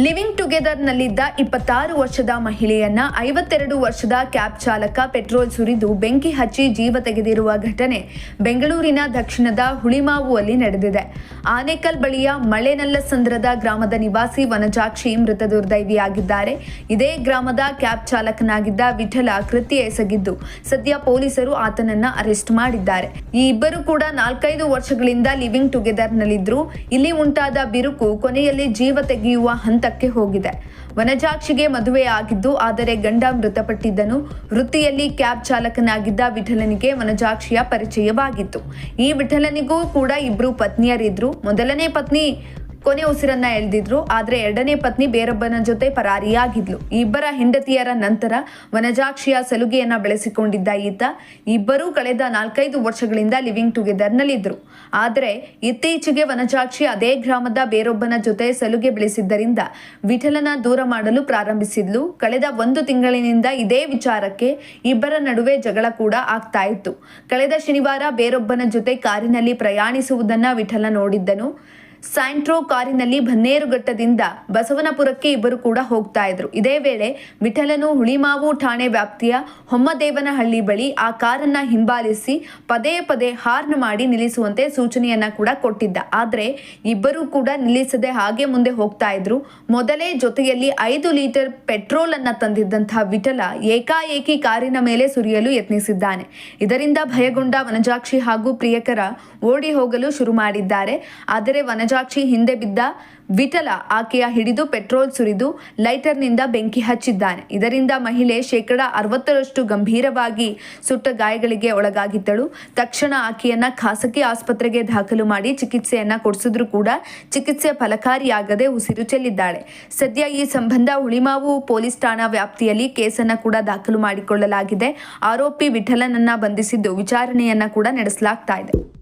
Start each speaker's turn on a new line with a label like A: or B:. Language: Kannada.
A: ಲಿವಿಂಗ್ ಟುಗೆದರ್ ನಲ್ಲಿದ್ದ ಇಪ್ಪತ್ತಾರು ವರ್ಷದ ಮಹಿಳೆಯನ್ನ, ಐವತ್ತೆರಡು ವರ್ಷದ ಕ್ಯಾಬ್ ಚಾಲಕ ಪೆಟ್ರೋಲ್ ಸುರಿದು ಬೆಂಕಿ ಹಚ್ಚಿ ಜೀವ ತೆಗೆದಿರುವ ಘಟನೆ ಬೆಂಗಳೂರಿನ ದಕ್ಷಿಣದ ಹುಳಿಮಾವುವಲ್ಲಿ ನಡೆದಿದೆ. ಆನೇಕಲ್ ಬಳಿಯ ಮಳೆನಲ್ಲಸಂದ್ರದ ಗ್ರಾಮದ ನಿವಾಸಿ ವನಜಾಕ್ಷಿ ಮೃತ ದುರ್ದೈವಿಯಾಗಿದ್ದಾರೆ ಇದೇ ಗ್ರಾಮದ ಕ್ಯಾಬ್ ಚಾಲಕನಾಗಿದ್ದ ವಿಠಲ ಕೃತ್ಯ ಎಸಗಿದ್ದು, ಸದ್ಯ ಪೊಲೀಸರು ಆತನನ್ನ ಅರೆಸ್ಟ್ ಮಾಡಿದ್ದಾರೆ. ಈ ಇಬ್ಬರು ಕೂಡ ನಾಲ್ಕೈದು ವರ್ಷಗಳಿಂದ ಲಿವಿಂಗ್ ಟುಗೆದರ್ ನಲ್ಲಿದ್ರು ಇಲ್ಲಿ ಉಂಟಾದ ಬಿರುಕು ಕೊನೆಯಲ್ಲಿ ಜೀವ ತೆಗೆಯುವ ಹಂತಕ್ಕೆ ಹೋಗಿದೆ. ವನಜಾಕ್ಷಿಗೆ ಮದುವೆ ಆಗಿದ್ದು, ಆದರೆ ಗಂಡ ಮೃತಪಟ್ಟಿದ್ದನು. ವೃತ್ತಿಯಲ್ಲಿ ಕ್ಯಾಬ್ ಚಾಲಕನಾಗಿದ್ದ ವಿಠಲನಿಗೆ ವನಜಾಕ್ಷಿಯ ಪರಿಚಯವಾಗಿತ್ತು. ಈ ವಿಠಲನಿಗೂ ಕೂಡ ಇಬ್ರು ಪತ್ನಿಯರಿದ್ರು. ಮೊದಲನೇ ಪತ್ನಿ ಕೊನೆ ಉಸಿರನ್ನ ಎಳೆದಿದ್ರು, ಆದ್ರೆ ಎರಡನೇ ಪತ್ನಿ ಬೇರೊಬ್ಬನ ಜೊತೆ ಪರಾರಿಯಾಗಿದ್ಲು. ಇಬ್ಬರ ಹೆಂಡತಿಯರ ನಂತರ ವನಜಾಕ್ಷಿಯ ಸಲುಗೆಯನ್ನ ಬೆಳೆಸಿಕೊಂಡಿದ್ದ ಈತ ಇಬ್ಬರೂ ಕಳೆದ ನಾಲ್ಕೈದು ವರ್ಷಗಳಿಂದ ಲಿವಿಂಗ್ ಟುಗೆದರ್ ನಲ್ಲಿದ್ರು ಆದರೆ ಇತ್ತೀಚೆಗೆ ವನಜಾಕ್ಷಿ ಅದೇ ಗ್ರಾಮದ ಬೇರೊಬ್ಬನ ಜೊತೆ ಸಲುಗೆ ಬೆಳೆಸಿದ್ದರಿಂದ ವಿಠಲನ ದೂರ ಮಾಡಲು ಪ್ರಾರಂಭಿಸಿದ್ಲು. ಕಳೆದ ಒಂದು ತಿಂಗಳಿನಿಂದ ಇದೇ ವಿಚಾರಕ್ಕೆ ಇಬ್ಬರ ನಡುವೆ ಜಗಳ ಕೂಡ ಆಗ್ತಾ ಇತ್ತು. ಕಳೆದ ಶನಿವಾರ ಬೇರೊಬ್ಬನ ಜೊತೆ ಕಾರಿನಲ್ಲಿ ಪ್ರಯಾಣಿಸುವುದನ್ನ ವಿಠಲ ನೋಡಿದ್ದನು. ಸ್ಯಾಂಟ್ರೋ ಕಾರಿನಲ್ಲಿ ಬನ್ನೇರುಘಟ್ಟದಿಂದ ಬಸವನಪುರಕ್ಕೆ ಇಬ್ಬರು ಕೂಡ ಹೋಗ್ತಾ ಇದ್ರು. ಇದೇ ವೇಳೆ ವಿಠಲನು ಹುಳಿಮಾವು ಠಾಣೆ ವ್ಯಾಪ್ತಿಯ ಹೊಮ್ಮದೇವನಹಳ್ಳಿ ಬಳಿ ಆ ಕಾರನ್ನ ಹಿಂಬಾಲಿಸಿ ಪದೇ ಪದೇ ಹಾರ್ನ್ ಮಾಡಿ ನಿಲ್ಲಿಸುವಂತೆ ಸೂಚನೆಯನ್ನ ಕೂಡ ಕೊಟ್ಟಿದ್ದ. ಆದ್ರೆ ಇಬ್ಬರೂ ಕೂಡ ನಿಲ್ಲಿಸದೆ ಹಾಗೆ ಮುಂದೆ ಹೋಗ್ತಾ ಇದ್ರು. ಮೊದಲೇ ಜೊತೆಯಲ್ಲಿ ಐದು ಲೀಟರ್ ಪೆಟ್ರೋಲ್ ಅನ್ನ ತಂದಿದ್ದಂತಹ ವಿಠಲ ಏಕಾಏಕಿ ಕಾರಿನ ಮೇಲೆ ಸುರಿಯಲು ಯತ್ನಿಸಿದ್ದಾನೆ. ಇದರಿಂದ ಭಯಗೊಂಡ ವನಜಾಕ್ಷಿ ಹಾಗೂ ಪ್ರಿಯಕರ ಓಡಿ ಹೋಗಲು ಶುರು ಮಾಡಿದ್ದಾರೆ. ಆದರೆ ವನಜಾಕ್ಷಿ ಹಿಂದೆ ಬಿದ್ದ ವಿಠಲ ಆಕೆಯ ಹಿಡಿದು ಪೆಟ್ರೋಲ್ ಸುರಿದು ಲೈಟರ್ನಿಂದ ಬೆಂಕಿ ಹಚ್ಚಿದ್ದಾನೆ. ಇದರಿಂದ ಮಹಿಳೆ ಶೇಕಡ ಅರವತ್ತರಷ್ಟು ಗಂಭೀರವಾಗಿ ಸುಟ್ಟ ಗಾಯಗಳಿಗೆ ಒಳಗಾಗಿದ್ದಳು. ತಕ್ಷಣ ಆಕೆಯನ್ನ ಖಾಸಗಿ ಆಸ್ಪತ್ರೆಗೆ ದಾಖಲು ಮಾಡಿ ಚಿಕಿತ್ಸೆಯನ್ನ ಕೊಡಿಸಿದ್ರು ಕೂಡ ಚಿಕಿತ್ಸೆ ಫಲಕಾರಿಯಾಗದೆ ಉಸಿರು ಚೆಲ್ಲಿದ್ದಾಳೆ. ಸದ್ಯ ಈ ಸಂಬಂಧ ಹುಳಿಮಾವು ಪೊಲೀಸ್ ಠಾಣಾ ವ್ಯಾಪ್ತಿಯಲ್ಲಿ ಕೇಸನ್ನ ಕೂಡ ದಾಖಲು ಮಾಡಿಕೊಳ್ಳಲಾಗಿದೆ. ಆರೋಪಿ ವಿಠಲನನ್ನ ಬಂಧಿಸಿದ್ದು ವಿಚಾರಣೆಯನ್ನ ಕೂಡ ನಡೆಸಲಾಗ್ತಾ ಇದೆ.